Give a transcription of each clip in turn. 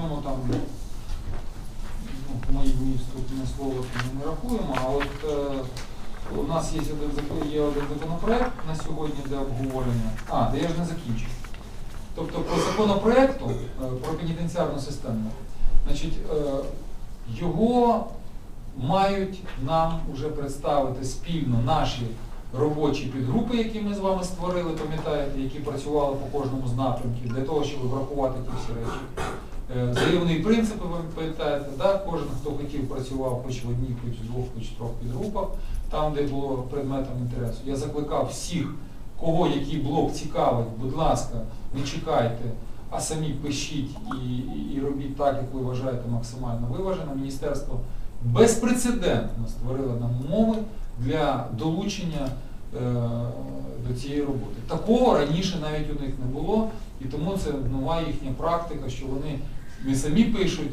ньому там ну, мої вступне слово ми не рахуємо, а от е, у нас є один, є один законопроект на сьогодні для обговорення. А, де я ж не закінчив. Тобто по законопроекту е, про пенітенціарну систему, значить, е, його мають нам вже представити спільно наші робочі підгрупи, які ми з вами створили, пам'ятаєте, які працювали по кожному з напрямків, для того, щоб врахувати ті всі речі. Е, Заявні принципи, ви пам'ятаєте, да? кожен, хто хотів, працював хоч в одній, хоч в двох, хоч в трьох підгрупах, там, де було предметом інтересу. Я закликав всіх, кого який блок цікавить, будь ласка, не чекайте, а самі пишіть і, і, і робіть так, як ви вважаєте максимально виважено. Міністерство безпрецедентно створило нам умови для долучення е, до цієї роботи. Такого раніше навіть у них не було, і тому це нова їхня практика, що вони не самі пишуть,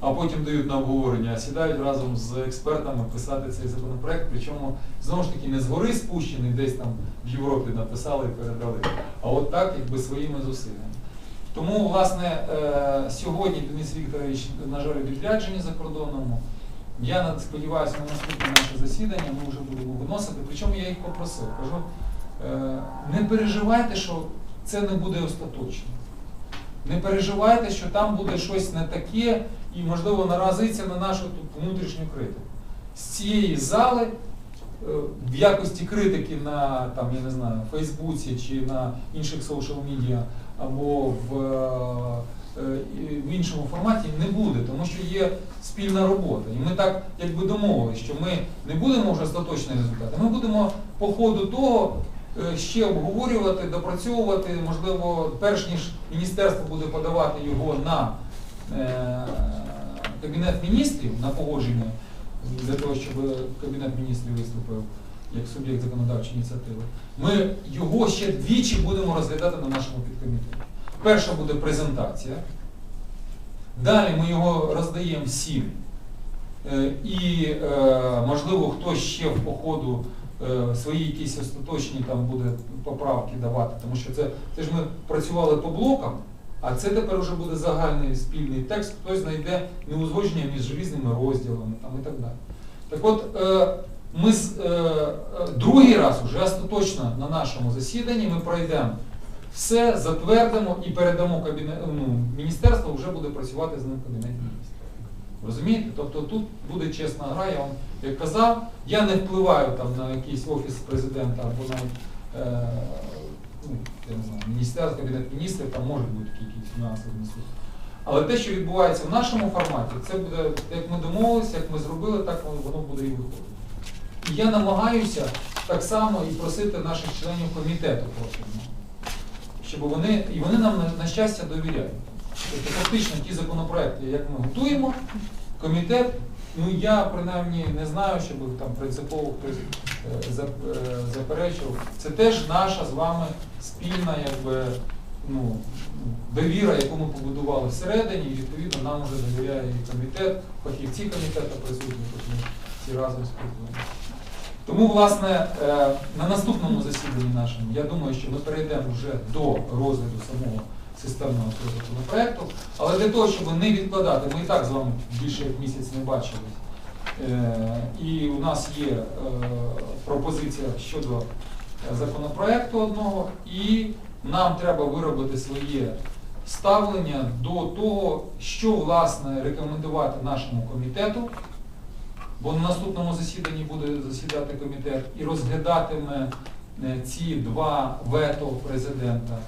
а потім дають на обговорення, а сідають разом з експертами писати цей законопроект, причому знову ж таки не згори спущений, десь там в Європі написали і передали, а от так якби своїми зусиллями. Тому, власне, е, сьогодні Денис Вікторович, на жаль, у відрядженні за кордоном. Я сподіваюся, на наступне наше засідання ми вже будемо виносити. Причому я їх попросив. Кажу, е, не переживайте, що це не буде остаточно. Не переживайте, що там буде щось не таке і, можливо, наразиться на нашу тут внутрішню критику. З цієї зали е, в якості критики на там, я не знаю, Фейсбуці чи на інших соціал медіа або в, е, в іншому форматі не буде, тому що є спільна робота. І ми так якби домовилися, що ми не будемо вже остаточний результат, а ми будемо по ходу того е, ще обговорювати, допрацьовувати, можливо, перш ніж міністерство буде подавати його на е, Кабінет міністрів на погодження для того, щоб Кабінет міністрів виступив як суб'єкт законодавчої ініціативи, ми його ще двічі будемо розглядати на нашому підкомітеті. Перша буде презентація. Далі ми його роздаємо всім. Е, І, е, можливо, хтось ще в походу е, свої якісь остаточні там буде поправки давати, тому що це, це ж ми працювали по блокам, а це тепер вже буде загальний спільний текст, хтось знайде неузгодження між різними розділами там, і так далі. Так от, е, ми е, е, другий раз уже остаточно на нашому засіданні ми пройдемо все, затвердимо і передамо кабінет, ну, міністерство, вже буде працювати з ним кабінет міністрів. Розумієте? Тобто тут буде чесна гра, я вам як казав, я не впливаю там на якийсь офіс президента або навіть е, ну, міністерство, кабінет міністрів, там можуть бути якісь фінансові несуть. Але те, що відбувається в нашому форматі, це буде, як ми домовилися, як ми зробили, так воно- буде і виходити. І я намагаюся так само і просити наших членів комітету щоб вони, і вони нам на, на щастя довіряють. Тобто фактично ті законопроекти, як ми готуємо, комітет, ну я принаймні не знаю, щоб там принципово хтось е, е, заперечував. Це теж наша з вами спільна якби, ну, довіра, яку ми побудували всередині, і відповідно нам вже довіряє і комітет, фахівці комітету присутні, хоч ми всі разом спілкуємося. Тому, власне, е, на наступному засіданні нашому, я думаю, що ми перейдемо вже до розгляду самого системного цього законопроекту, але для того, щоб не відкладати, ми і так з вами більше як місяць не бачились. Е, І у нас є е, пропозиція щодо е, законопроекту одного, і нам треба виробити своє ставлення до того, що власне рекомендувати нашому комітету, бо на наступному засіданні буде засідати комітет і розглядатиме ці два вето президента.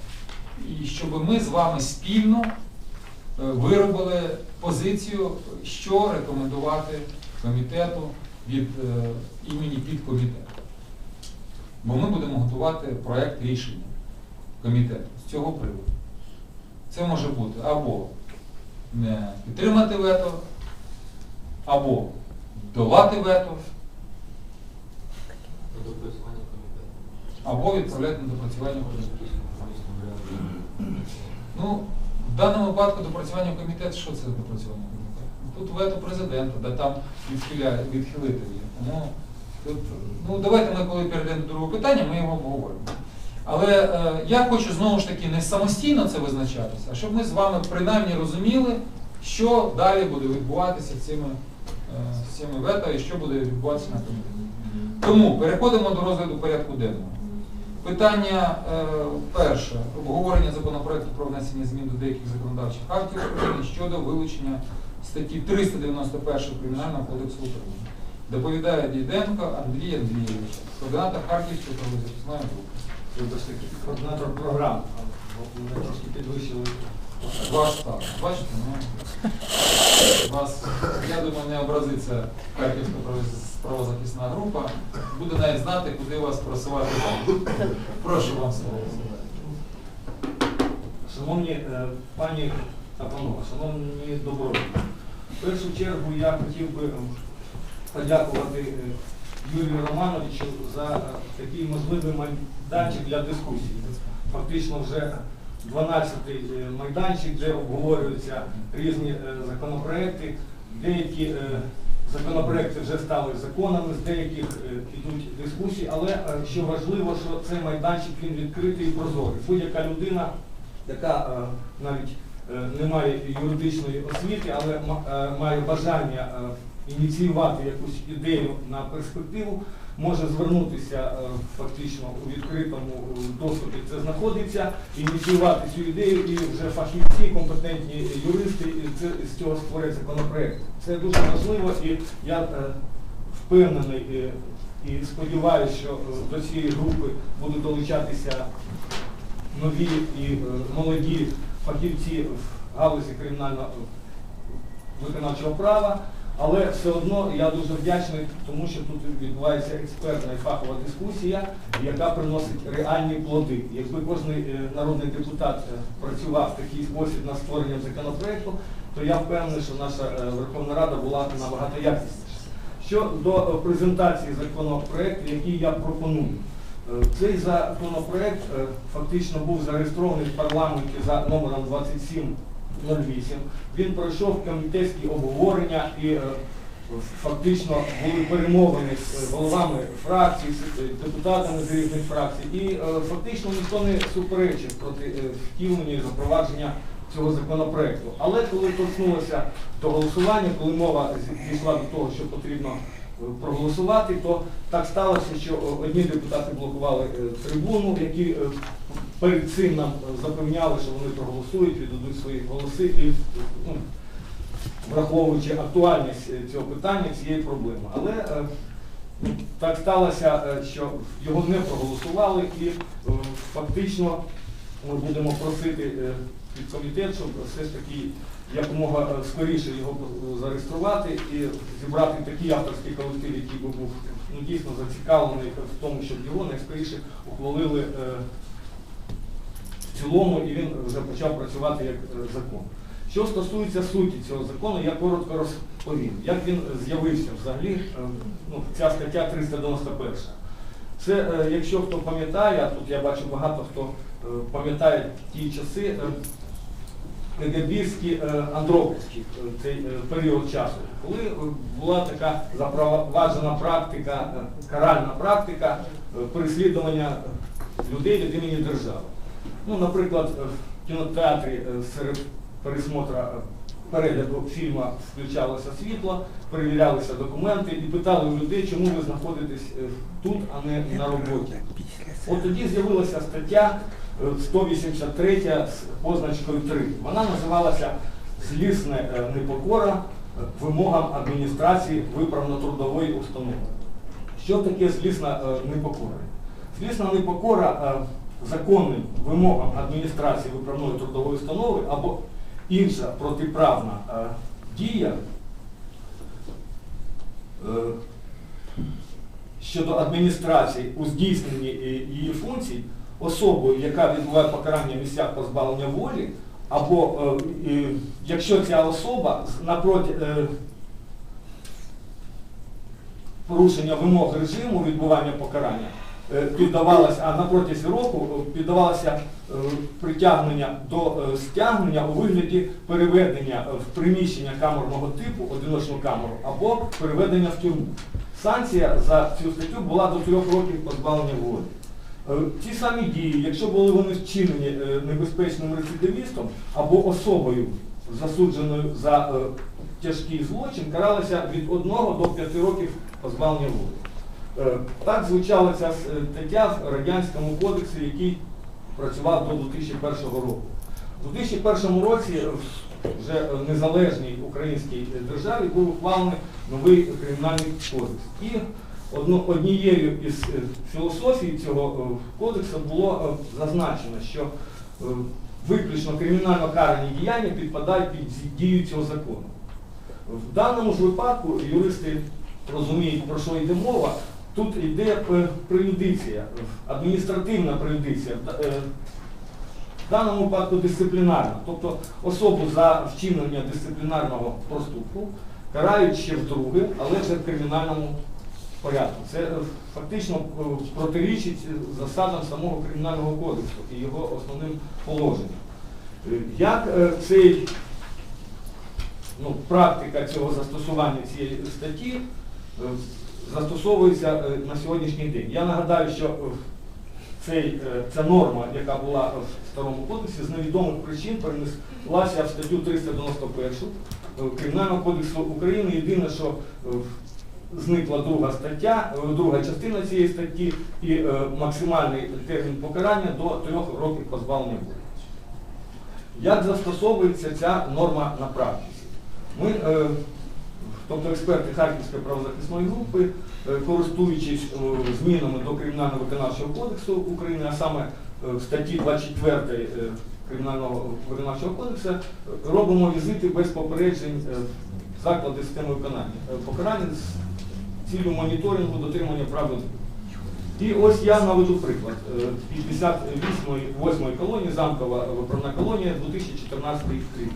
І щоб ми з вами спільно е, виробили позицію, що рекомендувати комітету від е, імені підкомітету. Бо ми будемо готувати проєкт рішення комітету з цього приводу. Це може бути або не підтримати вето, або долати вето, або відправляти на допрацювання в комітет. Ну, в даному випадку допрацювання в комітет, що це допрацювання в комітет? Тут вето президента, да там відхиляє, відхилителі. Тому тут, ну, давайте ми, коли перейдемо до другого питання, ми його обговоримо. Але е, я хочу знову ж таки не самостійно це визначатися, а щоб ми з вами принаймні розуміли, що далі буде відбуватися цими, е, цими вето і що буде відбуватися на комітеті. Тому переходимо до розгляду порядку денного. Питання е, перше. Обговорення законопроекту про внесення змін до деяких законодавчих актів України щодо вилучення статті 391 Кримінального кодексу України. Доповідає Дійденко Андрій Андрійович, координатор Харківської правозахисної групи. Координатор програм. Ми трошки підвищили. Ваш статус. Бачите, ну, вас, я думаю, не образиться Харківська правозахисна група. Буде навіть знати, куди вас просувати. Прошу вам слово. Шановні е, пані та панове, шановні добровольці, в першу чергу я хотів би е, подякувати е, Юрію Романовичу за е, такий можливий майданчик для дискусії. Фактично вже 12-й е, майданчик, де обговорюються різні е, законопроекти. Деякі е, законопроекти вже стали законами, з деяких ідуть дискусії, але що важливо, що цей майданчик він відкритий і прозорий. Будь-яка людина, яка навіть не має юридичної освіти, але має бажання ініціювати якусь ідею на перспективу, може звернутися е, фактично у відкритому е, доступі. Це знаходиться, ініціювати цю ідею, і вже фахівці, компетентні юристи з цього створять законопроект. Це дуже важливо, і я е, впевнений і сподіваюся, що до цієї групи будуть долучатися нові і молоді фахівці в галузі кримінального виконавчого права, але все одно я дуже вдячний, тому що тут відбувається експертна і фахова дискусія, яка приносить реальні плоди. Якби кожен народний депутат е, працював в такий спосіб над створенням законопроекту, то я впевнений, що наша е, Верховна Рада була набагато якісніша. Щодо презентації законопроекту, який я пропоную. Е, Цей законопроект фактично був зареєстрований в парламенті за номером 2708. Він пройшов комітетські обговорення і е, фактично були перемовини з е, головами фракцій, з е, депутатами з різних фракцій. І фактично ніхто не суперечив проти втілення і запровадження цього законопроекту. Але коли торкнулося до голосування, коли мова дійшла до того, що потрібно проголосувати, то так сталося, що одні депутати блокували трибуну, які перед цим нам е, запевняли, що вони проголосують, віддадуть свої голоси і ну, враховуючи актуальність е, цього питання, цієї проблеми. Але е, ну, так сталося, е, що його не проголосували і е, фактично ми будемо просити е, від комітет, щоб все ж таки якомога е, скоріше його е, зареєструвати і зібрати такий авторський колектив, який би був ну, дійсно зацікавлений в тому, щоб його найскоріше ухвалили е, в цілому і він вже почав працювати як е, закон. Що стосується суті цього закону, я коротко розповім, як він з'явився взагалі, е, ну, ця стаття 391. Це, е, якщо хто пам'ятає, а тут я бачу багато хто пам'ятає ті часи, КГБівські Андроповські, е, цей період часу, коли була така запроваджена практика, каральна практика переслідування людей від імені держави. Ну, наприклад, е, в кінотеатрі е, серед пересмотра е, перегляду фільму включалося світло, перевірялися документи і питали у людей, чому ви знаходитесь тут, а не на роботі. От тоді з'явилася стаття е, 183 з позначкою 3. Вона називалася Злісне непокора вимогам адміністрації виправно-трудової установи. Що таке злісна непокора? Злісна непокора законним вимогам адміністрації виправної трудової установи або інша протиправна е, дія е, щодо адміністрації у здійсненні її функцій особою, яка відбуває покарання в місцях позбавлення волі, або е, якщо ця особа напроти порушення вимог режиму відбування покарання піддавалася, а на протязі року е, піддавалося е, притягнення до е, стягнення у вигляді переведення е, в приміщення камерного типу, одиночну камеру, або переведення в тюрму. Санкція за цю статтю була до трьох років позбавлення волі. Е, Ті самі дії, якщо були вони вчинені е, небезпечним рецидивістом або особою, засудженою за е, тяжкий злочин каралася від 1 до 5 років позбавлення волі. Е, Так звучала ця стаття в Радянському кодексі, який працював до 2001 року. У 2001 році е, вже в незалежній українській державі був ухвалений новий кримінальний кодекс. І однією із е, філософій цього е, кодексу було е, зазначено, що е, виключно кримінально карані діяння підпадають під дію цього закону. В даному ж випадку юристи розуміють, про що йде мова. Тут йде преюдиція, адміністративна преюдиція. Е, В даному випадку дисциплінарна. Тобто особу за вчинення дисциплінарного проступку карають ще вдруге, але вже в кримінальному порядку. Це е, фактично е, протирічить засадам самого кримінального кодексу і його основним положенням. Як цей ну, практика цього застосування цієї статті застосовується е, на сьогоднішній день. Я нагадаю, що е, цей, е, ця норма, яка була в старому кодексі, з невідомих причин перенеслася в статтю 391 е, Кримінального кодексу України. Єдине, що зникла друга стаття, друга частина цієї статті і максимальний термін покарання до трьох років позбавлення волі. Як застосовується ця норма на практиці? Ми, тобто експерти Харківської правозахисної групи, е, користуючись е, змінами до Кримінального виконавчого кодексу України, а саме е, в статті 24 е, Кримінального виконавчого кодексу, робимо візити без попереджень заклади системи виконання. Покарання з цілею моніторингу дотримання прав. І ось я наведу приклад. Е, 58-ї колонії, замкова виправна колонія, 2014 рік.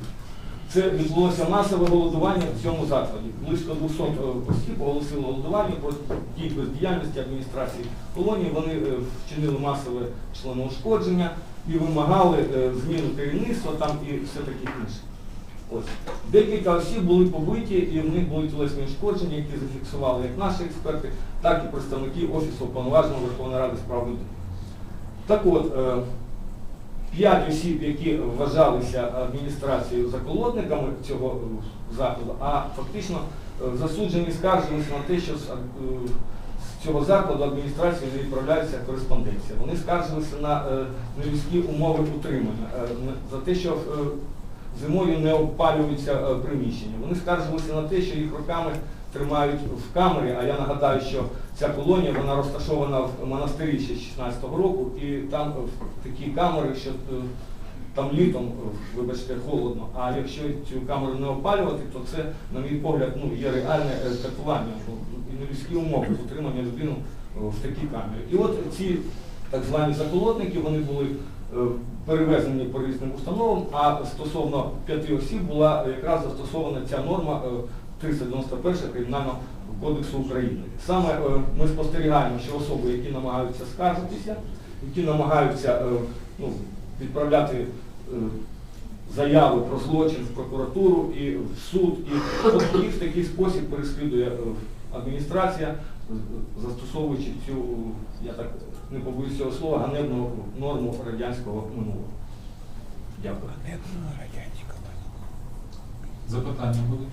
Це відбулося масове голодування в цьому закладі. Близько 200 осіб оголосили голодування про дій бездіяльності адміністрації колонії. Вони е, вчинили масове членоушкодження і вимагали е, зміну керівництва там і все таке інше. Ось. Декілька осіб були побиті, і в них були тілесні ушкодження, які зафіксували як наші експерти, так і представники Офісу Уповноваженого Верховної Ради з прав людини. Так от, е, п'ять осіб, які вважалися адміністрацією заколотниками цього закладу, а фактично е, засуджені скаржилися на те, що з, е, цього закладу адміністрації не відправляється кореспонденція. Вони скаржилися на е, нелюдські умови утримання, за те, що зимою не обпалюються приміщення. Вони скаржилися на те, що їх роками тримають в камері, а я нагадаю, що ця колонія вона розташована в монастирі ще з 16-го року, і там е, такі камери, що е, там літом, е, вибачте, холодно, а якщо цю камеру не опалювати, то це, на мій погляд, ну, є реальне катування ну, і нелюдські умови утримання людини е, в такій камері. І от ці так звані заколотники, вони були перевезені по різним установам, а стосовно п'яти осіб була якраз застосована ця норма 391 Кримінального кодексу України. Саме е, ми спостерігаємо, що особи, які намагаються скаржитися, які намагаються е, ну, відправляти е, заяви про злочин в прокуратуру і в суд, і от їх в такий спосіб переслідує адміністрація, застосовуючи цю, я так не побоюсь цього слова, ганебну норму радянського минулого. Дякую. Запитання будуть?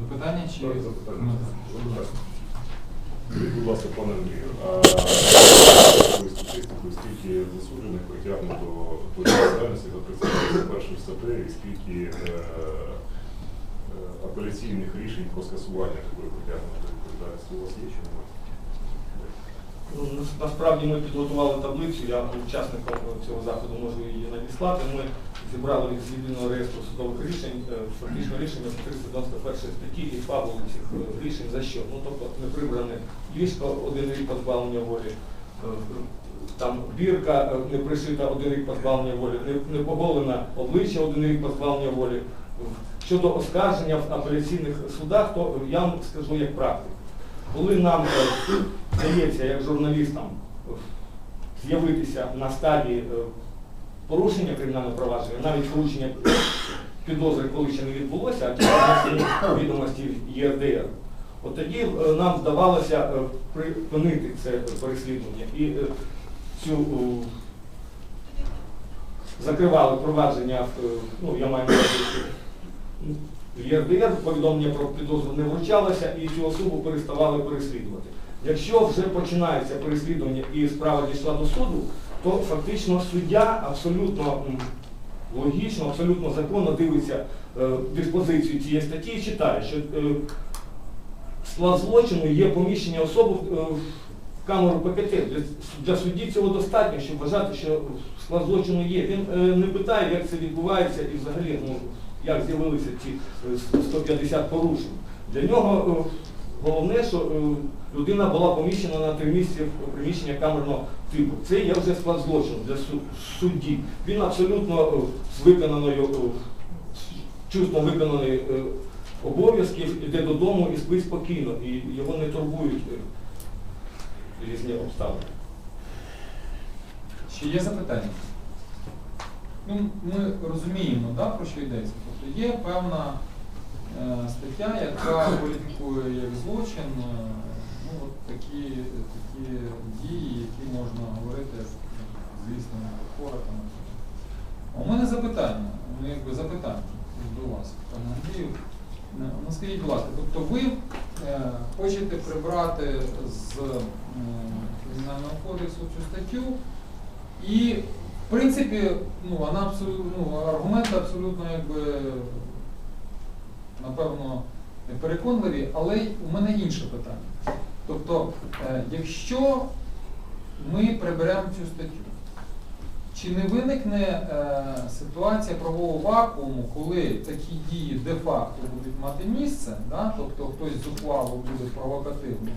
Запитання чи Так, запитання. Ну, Будь ласка. Скажіть, будь ласка, пане Андрію, а статистику, скільки засуджених притягнуто до відповідальності за 31 статтею і скільки е, е, апеляційних рішень про скасування притягнення до відповідальності у вас є чи немає? Ну, нас- Насправді ми підготували таблицю, я учасникам цього заходу можу її надіслати. Ми зібрали з єдиного реєстру судових рішень, е, фактично рішення з 391 статті і фабули цих е, рішень за що. Ну, тобто не прибране ліжко один рік позбавлення волі, е, там бірка не пришита один рік позбавлення волі, не поголена обличчя один рік позбавлення волі. Щодо оскарження в апеляційних судах, то я вам скажу як практик. Коли нам е, здається, як журналістам, е, з'явитися на стадії е, порушення кримінального провадження, навіть порушення підозри, коли ще не відбулося, а відомості ЄРДР, от тоді е, нам вдавалося е, припинити це переслідування. І е, цю е, закривали провадження, е, ну я маю на увазі, ЄРДР, повідомлення про підозру не вручалося і цю особу переставали переслідувати. Якщо вже починається переслідування і справа дійшла до суду, то фактично суддя абсолютно логічно, абсолютно законно дивиться е, диспозицію цієї статті і читає, що е, склад злочину є поміщення особи е, в камеру ПКТ. Для, судді цього достатньо, щоб вважати, що склад злочину є. Він не питає, як це відбувається і взагалі, ну, як з'явилися ці е, 150 порушень. Для нього е, головне, що е, людина була поміщена на три місяці в приміщення камерного типу. Це є вже склад злочину для судді. Він абсолютно е, з виконаною, е, чувством виконаної е, обов'язків іде додому і спить спокійно, і його не турбують е, різні обставини. Ще є запитання? Ну, ми розуміємо, да, про що йдеться. Тобто є певна е, стаття, яка кваліфікує як злочин е, ну, от такі, такі дії, які можна говорити, звісно, коротко. У мене запитання, ну якби запитання до вас, пане Андрію. Е, Ну скажіть, будь ласка, тобто ви е, хочете прибрати з е, Кримінального кодексу цю статтю і, в принципі, ну, вона абсолютно, ну, аргументи абсолютно якби, напевно, переконливі, але у мене інше питання. Тобто, е, якщо ми приберемо цю статтю, чи не виникне е, ситуація правового вакууму, коли такі дії де-факто будуть мати місце, да? тобто хтось зухвало буде провокативно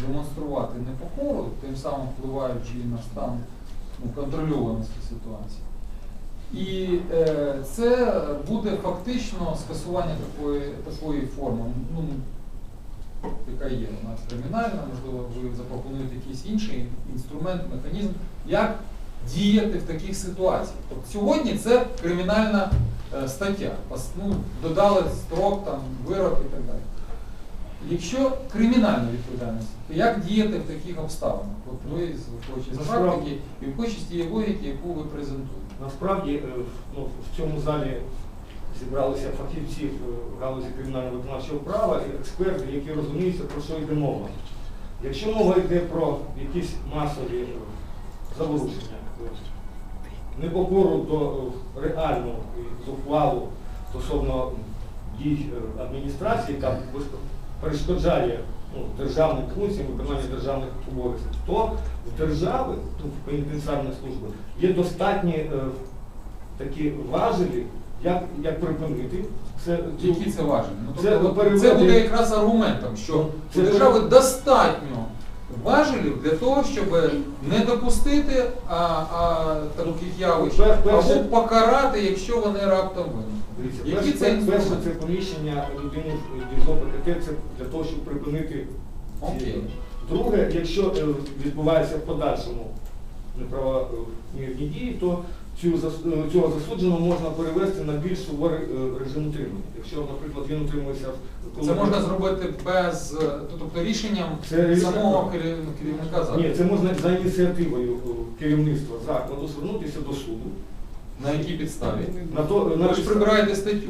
демонструвати непокору, тим самим впливаючи на стан ну, контрольованості ситуації. І е, це буде фактично скасування такої, такої форми, ну, яка є у нас кримінальна, можливо, ви запропонуєте якийсь інший інструмент, механізм, як діяти в таких ситуаціях. Тобто сьогодні це кримінальна е, стаття. Ну, додали строк, там, вирок і так далі. Якщо кримінальна відповідальність, то як діяти в таких обставинах? От ви виходячи з практики і виходячи з тієї логіки, яку ви презентуєте. Насправді е, ну, в цьому залі зібралися фахівці в галузі кримінального виконавчого права і експерти, які розуміються, про що йде мова. Якщо мова йде про якісь масові е, заворушення, е, непокору до е, реальну і зухвалу стосовно дій е, адміністрації, яка перешкоджає ну, державним функціям, виконання державних обов'язків, то в держави, ну, в пенітенціарної служби, є достатні е, такі важелі, як, як припинити. Це, Які це важелі? Ну, Це тобто, це буде якраз аргументом, що Це у держави достатньо важелів для того, щоб не допустити а, а, таких явищ, перше- або покарати, якщо вони раптом виникнуть. Дивіться, Які перше, це це, перше це поміщення людини в ІЗО ПКТ, це для того, щоб припинити Окей. Друге, якщо е, відбувається в подальшому неправомірні дії, то цю, е, цього засудженого можна перевести на більш суворий е, режим утримання. Якщо, наприклад, він утримується в Це можна зробити без, е, тобто рішенням Це самого керів- керівника закладу. Ні, це можна за ініціативою е, керівництва закладу звернутися до суду. На якій підставі? На то, на Ви ж підстав- прибираєте статтю.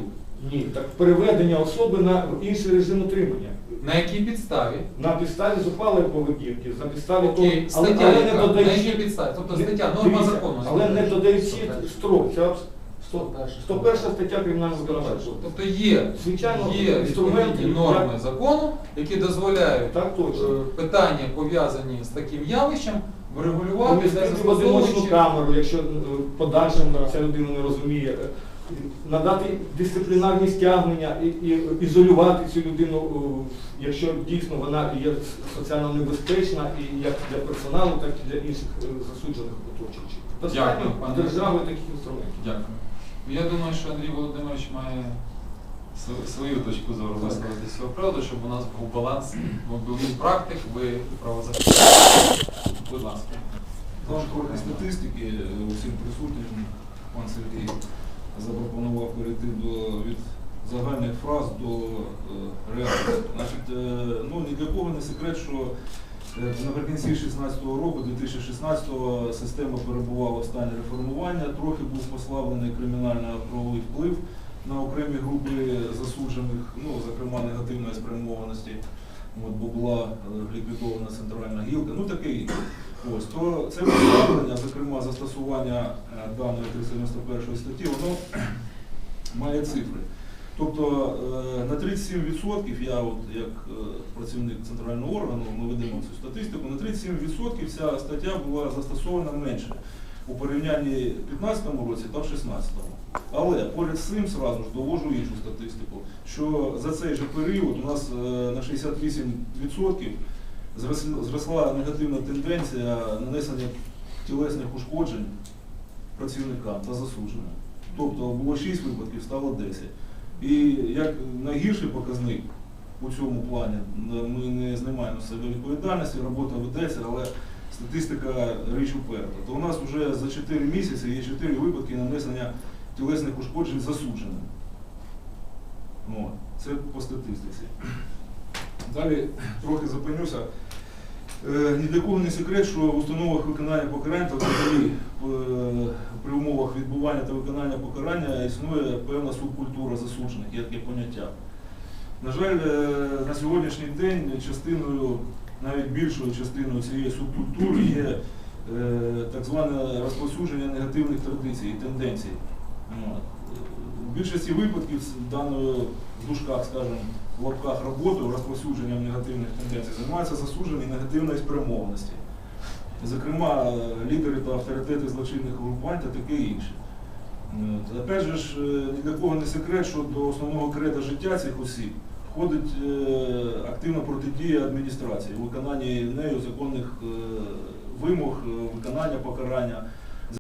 Ні, так переведення особи на інший режим утримання. На якій підставі? На підставі зухвалої поведінки, за підставі Окей, того, але, стаття але яка? не На додаючи, якій підставі? Тобто не- стаття, норма дивіться, закону. але не додаючи строк. Абс- сто- 101 стаття кримінального виконавчого. Тобто є, Звичайно, є інструменти, відповідні норми як- закону, які дозволяють Так точно. е, питання, пов'язані з таким явищем, врегулювати, одиночну камеру, якщо в подальшому ця людина не розуміє, е, надати дисциплінарні стягнення і, і ізолювати цю людину, е, якщо дійсно вона є соціально небезпечна і як для персоналу, так і для інших е, засуджених оточуючих. Достатньо Дякую, пане. держави таких інструментів. Дякую. Я думаю, що Андрій Володимирович має свою точку зору висловити з цього приводу, щоб у нас був баланс. Бо він практик, ви правозахисник. Будь ласка. Коротної статистики е, усім присутнім пан Сергій запропонував перейти до від загальних фраз до е, реальності. Значить, е, ну ні для кого не секрет, що Наприкінці 2016 року, 2016 система перебувала в стані реформування, трохи був послаблений кримінально-правовий вплив на окремі групи засуджених, ну, зокрема негативної спрямованості, от, бо була е, ліквідована центральна гілка, ну інше. Ось, то це послаблення, зокрема застосування е, даної 391 статті, воно має цифри. Тобто е, на 37% я, от, як працівник центрального органу, ми ведемо цю статистику, на 37% ця стаття була застосована менше у порівнянні в 2015 році та в 2016. Але поряд з цим сразу ж довожу іншу статистику, що за цей же період у нас е, на 68% зросла негативна тенденція нанесення тілесних ушкоджень працівникам та засудженим. Тобто було 6 випадків, стало 10. І як найгірший показник у цьому плані, ми не знімаємо себе відповідальності, робота ведеться, але статистика річ уперта. То у нас вже за 4 місяці є 4 випадки нанесення тілесних ушкоджень засудженим. От, Це по статистиці. Далі трохи зупинюся. Е, Ні для кого не секрет, що в установах виконання покарань та взагалі е, при умовах відбування та виконання покарання існує певна субкультура засуджених, є таке поняття. На жаль, е, на сьогоднішній день частиною, навіть більшою частиною цієї субкультури є так зване розповсюдження негативних традицій і тенденцій. В більшості випадків з в дужках, скажімо, в лапках роботою, розповсюдженням негативних тенденцій, займаються засуджені негативної спрямованості. Зокрема, лідери та авторитети злочинних групувань та таке інше. Опять же ж, е, ні для кого не секрет, що до основного креда життя цих осіб входить е, активна протидія адміністрації, у виконанні нею законних е, вимог, виконання покарання.